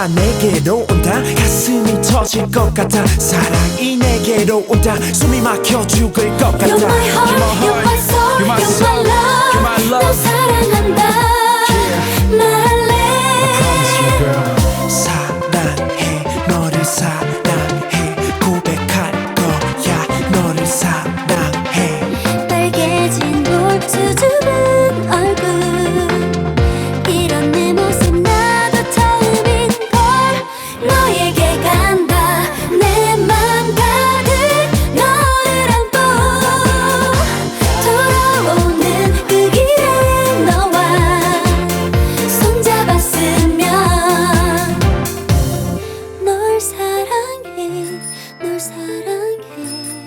네가 내게로 온다 가슴이 터질 것 같아 사랑이 내게로 온다 숨이 막혀 죽을 것 같아 You're my heart, you're my soul, You're my love. 널 사랑한다 能给。